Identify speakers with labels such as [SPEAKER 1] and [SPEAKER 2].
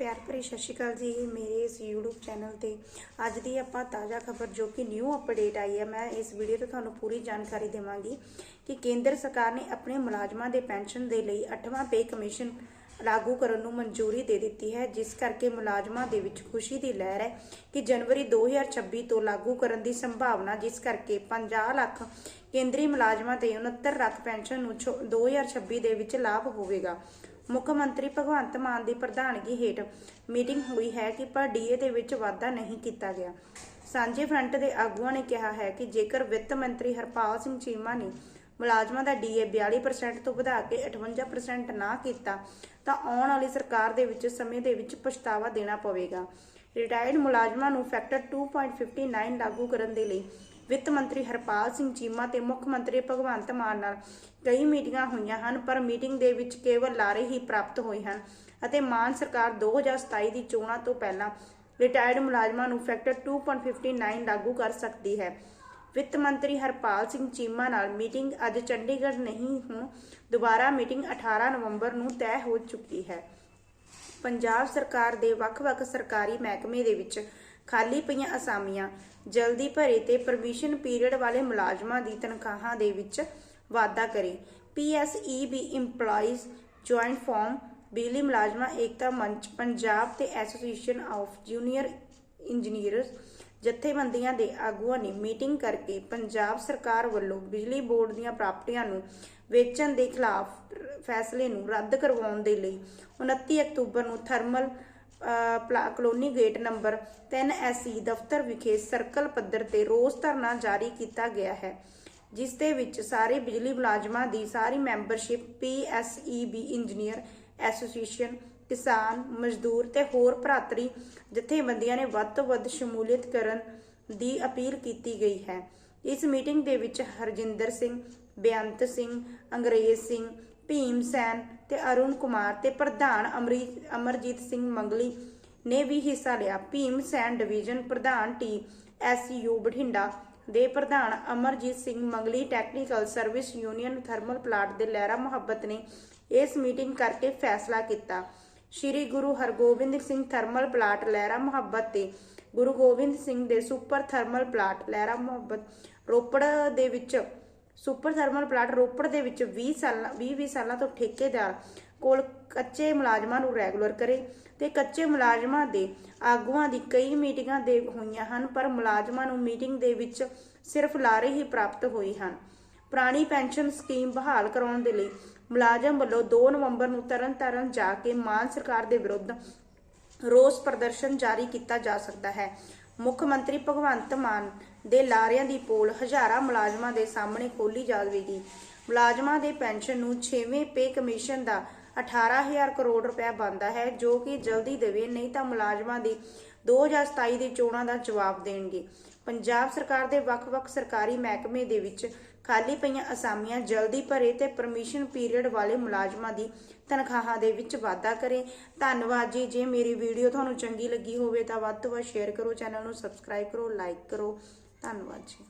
[SPEAKER 1] ਪਿਆਰ ਭਰੀ ਸਤਿ ਸ਼੍ਰੀ ਅਕਾਲ ਜੀ ਮੇਰੇ ਇਸ YouTube ਚੈਨਲ ਤੇ। ਅੱਜ ਦੀ ਆਪਾਂ ਤਾਜ਼ਾ ਖਬਰ ਜੋ ਕਿ ਨਿਊ ਅਪਡੇਟ ਆਈ ਹੈ, ਮੈਂ ਇਸ ਵੀਡੀਓ ਤੇ ਤੁਹਾਨੂੰ ਪੂਰੀ ਜਾਣਕਾਰੀ ਦੇਵਾਂਗੀ ਕਿ ਕੇਂਦਰ ਸਰਕਾਰ ਨੇ ਆਪਣੇ ਮੁਲਾਜ਼ਮਾਂ ਦੇ ਪੈਨਸ਼ਨ ਦੇ ਲਈ 8ਵਾਂ ਪੇ ਕਮਿਸ਼ਨ ਲਾਗੂ ਕਰਨ ਨੂੰ ਮਨਜ਼ੂਰੀ ਦੇ ਦਿੱਤੀ ਹੈ, ਜਿਸ ਕਰਕੇ ਮੁਲਾਜ਼ਮਾਂ ਦੇ ਵਿੱਚ ਖੁਸ਼ੀ ਦੀ ਲਹਿਰ ਹੈ ਕਿ ਜਨਵਰੀ 2026 ਤੋਂ ਲਾਗੂ ਕਰਨ ਦੀ ਸੰਭਾਵਨਾ, ਜਿਸ ਕਰਕੇ 50 ਲੱਖ ਕੇਂਦਰੀ ਮੁਲਾਜ਼ਮਾਂ ਤੇ 69 ਲੱਖ ਪੈਨਸ਼ਨ ਨੂੰ ਛੋ- 2026 ਦੇ ਵਿੱਚ ਲਾਭ ਹੋਵੇਗਾ। ਮੁੱਖ ਮੰਤਰੀ ਭਗਵੰਤ ਮਾਨ ਦੀ ਪ੍ਰਧਾਨਗੀ ਹੇਠ ਮੀਟਿੰਗ ਹੋਈ ਹੈ ਕਿ ਪਰ ਡੀਏ ਦੇ ਵਿੱਚ ਵਾਧਾ ਨਹੀਂ ਕੀਤਾ ਗਿਆ। ਸਾਂਝੇ ਫਰੰਟ ਦੇ ਆਗੂਆਂ ਨੇ ਕਿਹਾ ਹੈ ਕਿ ਜੇਕਰ ਵਿੱਤ ਮੰਤਰੀ ਹਰਪਾਲ ਸਿੰਘ ਚੀਮਾ ਨੇ ਮੁਲਾਜ਼ਮਾਂ ਦਾ ਡੀਏ 42% ਤੋਂ ਵਧਾ ਕੇ 58% ਨਾ ਕੀਤਾ, ਤਾਂ ਆਉਣ ਵਾਲੀ ਸਰਕਾਰ ਦੇ ਵਿੱਚ ਸਮੇਂ ਦੇ ਵਿੱਚ ਪਛਤਾਵਾ ਦੇਣਾ ਪਵੇਗਾ। ਰਿਟਾਇਰਡ ਮੁਲਾਜ਼ਮਾਂ ਨੂੰ ਫੈਕਟਰ 2.59 ਲਾਗੂ ਕਰਨ ਦੇ ਲਈ ਵਿੱਤ ਮੰਤਰੀ ਹਰਪਾਲ ਸਿੰਘ ਚੀਮਾ ਤੇ ਮੁੱਖ ਮੰਤਰੀ ਭਗਵੰਤ ਮਾਨ ਨਾਲ ਕਈ ਮੀਟਿੰਗਾਂ ਹੋਈਆਂ ਹਨ, ਪਰ ਮੀਟਿੰਗ ਦੇ ਵਿੱਚ ਕੇਵਲ ਲਾਰੇ ਹੀ ਪ੍ਰਾਪਤ ਹੋਏ ਹਨ ਅਤੇ ਮਾਨ ਸਰਕਾਰ 2027 ਦੀ ਚੋਣਾਂ ਤੋਂ ਪਹਿਲਾਂ ਰਿਟਾਇਰਡ ਮੁਲਾਜ਼ਮਾਂ ਨੂੰ ਫੈਕਟਰ 2.59 ਲਾਗੂ ਕਰ ਸਕਦੀ ਹੈ। ਵਿੱਤ ਮੰਤਰੀ ਹਰਪਾਲ ਸਿੰਘ ਚੀਮਾ ਨਾਲ ਮੀਟਿੰਗ ਅੱਜ ਚੰਡੀਗੜ੍ਹ ਨਹੀਂ ਹੁਣ, ਦੁਬਾਰਾ ਮੀਟਿੰਗ 18 ਨਵੰਬਰ ਨੂੰ ਤੈਅ ਹੋ ਚੁੱਕੀ ਹੈ। ਪੰਜਾਬ ਸਰਕਾਰ ਦੇ ਵੱਖ-ਵੱਖ ਸਰਕਾਰੀ ਮਹਿਕਮੇ ਦੇ ਵਿੱਚ ਖਾਲੀ ਪਈਆਂ ਅਸਾਮੀਆਂ, ਜਲਦੀ ਭਰੇ ਤੇ ਪਰਮਿਸ਼ਨ ਪੀਰੀਅਡ ਵਾਲੇ ਮੁਲਾਜ਼ਮਾਂ ਦੀ ਤਨਖਾਹਾਂ ਦੇ ਵਿੱਚ ਵਾਧਾ ਕਰੇ। PSEB EMPLOYEES ਜੁਆਇੰਟ ਫਾਰਮ ਬਿਜਲੀ ਮੁਲਾਜ਼ਮਾਂ, ਏਕਤਾ ਮੰਚ, ਪੰਜਾਬ ਤੇ ਐਸੋਸੀਏਸ਼ਨ ਆਫ ਜੂਨੀਅਰ ਇੰਜੀਨੀਅਰਸ ਜਥੇਬੰਦੀਆਂ ਦੇ ਆਗੂਆਂ ਨੇ ਮੀਟਿੰਗ ਕਰਕੇ ਪੰਜਾਬ ਸਰਕਾਰ ਵੱਲੋਂ ਬਿਜਲੀ ਬੋਰਡ ਦੀਆਂ ਪ੍ਰਾਪਰਟੀਆਂ ਨੂੰ ਵੇਚਣ ਦੇ ਖਿਲਾਫ ਫੈਸਲੇ ਨੂੰ ਰੱਦ ਕਰਵਾਉਣ ਦੇ ਲਈ 29 ਅਕਤੂਬਰ ਨੂੰ thermal colony gate number 3 SE ਦਫ਼ਤਰ ਵਿਖੇ ਸਰਕਲ ਪੱਧਰ ਤੇ ਰੋਸ ਧਰਨਾ ਜਾਰੀ ਕੀਤਾ ਗਿਆ ਹੈ, ਜਿਸ ਦੇ ਵਿੱਚ ਸਾਰੇ ਬਿਜਲੀ ਮੁਲਾਜ਼ਮਾਂ ਦੀ ਸਾਰੀ ਮੈਂਬਰਸ਼ਿਪ ਪੀਐਸਈਬੀ ਇੰਜੀਨੀਅਰ, ਐਸੋਸੀਏਸ਼ਨ, ਕਿਸਾਨ, ਮਜ਼ਦੂਰ ਤੇ ਹੋਰ ਭਰਾਤਰੀ ਜਥੇਬੰਦੀਆਂ ਨੇ ਵੱਧ ਤੋਂ ਵੱਧ ਸ਼ਮੂਲੀਅਤ ਕਰਨ ਦੀ ਅਪੀਲ ਕੀਤੀ ਗਈ ਹੈ। ਇਸ ਮੀਟਿੰਗ ਦੇ ਵਿੱਚ ਹਰਜਿੰਦਰ ਸਿੰਘ, ਬੇਅੰਤ ਸਿੰਘ, ਅੰਗਰੇਜ਼ ਸਿੰਘ ਭੀਮ ਸੈਨ ਤੇ ਅਰੁਣ ਕੁਮਾਰ ਤੇ ਪ੍ਰਧਾਨ ਅਮਰਜੀਤ ਸਿੰਘ ਮੰਗਲੀ ਨੇ ਵੀ ਹਿੱਸਾ ਲਿਆ। ਭੀਮ ਸੈਨ ਡਿਵੀਜ਼ਨ ਪ੍ਰਧਾਨ ਟੀ ਐਸਯੂ ਬਠਿੰਡਾ ਦੇ ਪ੍ਰਧਾਨ Amarjit Singh Mangli technical service union thermal plant ਦੇ ਲਹਿਰਾ ਮੁਹੱਬਤ ਨੇ ਇਸ ਮੀਟਿੰਗ ਕਰਕੇ ਫੈਸਲਾ ਕੀਤਾ। ਸ਼੍ਰੀ ਗੁਰੂ ਹਰਗੋਬਿੰਦ ਸਿੰਘ ਥਰਮਲ ਪਲਾਂਟ ਲਹਿਰਾ ਮੁਹੱਬਤ ਤੇ ਗੁਰੂ ਗੋਬਿੰਦ ਸਿੰਘ ਦੇ ਸੁਪਰ ਥਰਮਲ ਪਲਾਂਟ ਲਹਿਰਾ ਮੁਹੱਬਤ ਰੋਪੜ ਦੇ ਵਿੱਚ ਸੁਪਰ ਥਰਮਲ ਪਲਾਂਟ ਰੋਪੜ ਦੇ ਵਿੱਚ 20 ਸਾਲਾਂ 20 ਸਾਲਾਂ ਤੋਂ ਠੇਕੇਦਾਰ ਕੋਲ ਕੱਚੇ ਮੁਲਾਜ਼ਮਾਂ ਨੂੰ ਰੈਗੂਲਰ ਕਰੇ ਤੇ ਕੱਚੇ ਮੁਲਾਜ਼ਮਾਂ ਦੇ ਆਗੂਆਂ ਦੀ ਕਈ ਮੀਟਿੰਗਾਂ ਦੇ ਹੋਈਆਂ ਹਨ, ਪਰ ਮੁਲਾਜ਼ਮਾਂ ਨੂੰ ਮੀਟਿੰਗ ਦੇ ਵਿੱਚ ਸਿਰਫ ਲਾਰੇ ਹੀ ਪ੍ਰਾਪਤ ਹੋਏ ਹਨ। ਪੁਰਾਣੀ ਪੈਨਸ਼ਨ ਸਕੀਮ ਬਹਾਲ ਕਰਾਉਣ ਦੇ ਲਈ ਮੁਲਾਜ਼ਮ ਵੱਲੋਂ 2 ਨਵੰਬਰ ਨੂੰ ਤਰਨਤਾਰਨ ਜਾ ਕੇ ਮਾਨ ਸਰਕਾਰ ਦੇ ਵਿਰੁੱਧ ਰੋਸ ਪ੍ਰਦਰਸ਼ਨ ਜਾਰੀ ਕੀਤਾ ਜਾ ਸਕਦਾ ਹੈ। ਮੁੱਖ ਮੰਤਰੀ ਭਗਵੰਤ ਮਾਨ ਦੇ ਲਾਰਿਆਂ ਦੀ ਪੋਲ ਹਜ਼ਾਰਾਂ ਮੁਲਾਜ਼ਮਾਂ ਦੇ ਸਾਹਮਣੇ ਖੋਲੀ ਜਾਵੇਗੀ ਮੁਲਾਜ਼ਮਾਂ ਦੇ ਪੈਨਸ਼ਨ ਨੂੰ 6ਵੇਂ ਪੇ ਕਮਿਸ਼ਨ ਦਾ 18000 ਕਰੋੜ ਰੁਪਏ ਬਣਦਾ ਹੈ, ਜੋ ਕਿ ਜਲਦੀ ਦੇਵੇ, ਨਹੀਂ ਤਾਂ ਮੁਲਾਜ਼ਮਾਂ ਦੀ 2027 ਦੀ ਚੋਣਾਂ ਦਾ ਜਵਾਬ ਦੇਣਗੇ। ਪੰਜਾਬ ਸਰਕਾਰ ਦੇ ਵੱਖ-ਵੱਖ ਸਰਕਾਰੀ ਮਹਿਕਮੇ ਦੇ ਵਿੱਚ ਖਾਲੀ ਪਈਆਂ ਅਸਾਮੀਆਂ ਜਲਦੀ ਭਰੇ ਤੇ ਪਰਮਿਸ਼ਨ ਪੀਰੀਅਡ ਵਾਲੇ ਮੁਲਾਜ਼ਮਾਂ ਦੀ ਤਨਖਾਹਾਂ ਦੇ ਵਿੱਚ ਵਾਧਾ ਕਰੇ। ਧੰਨਵਾਦ ਜੀ। ਜੇ ਮੇਰੀ ਵੀਡੀਓ ਤੁਹਾਨੂੰ ਚੰਗੀ ਲੱਗੀ ਹੋਵੇ ਤਾਂ ਵੱਧ ਤੋਂ ਵੱਧ ਸ਼ੇਅਰ ਕਰੋ ਚੈਨਲ ਨੂੰ ਸਬਸਕ੍ਰਾਈਬ ਕਰੋ ਲਾਈਕ ਕਰੋ। ਧੰਨਵਾਦ ਜੀ।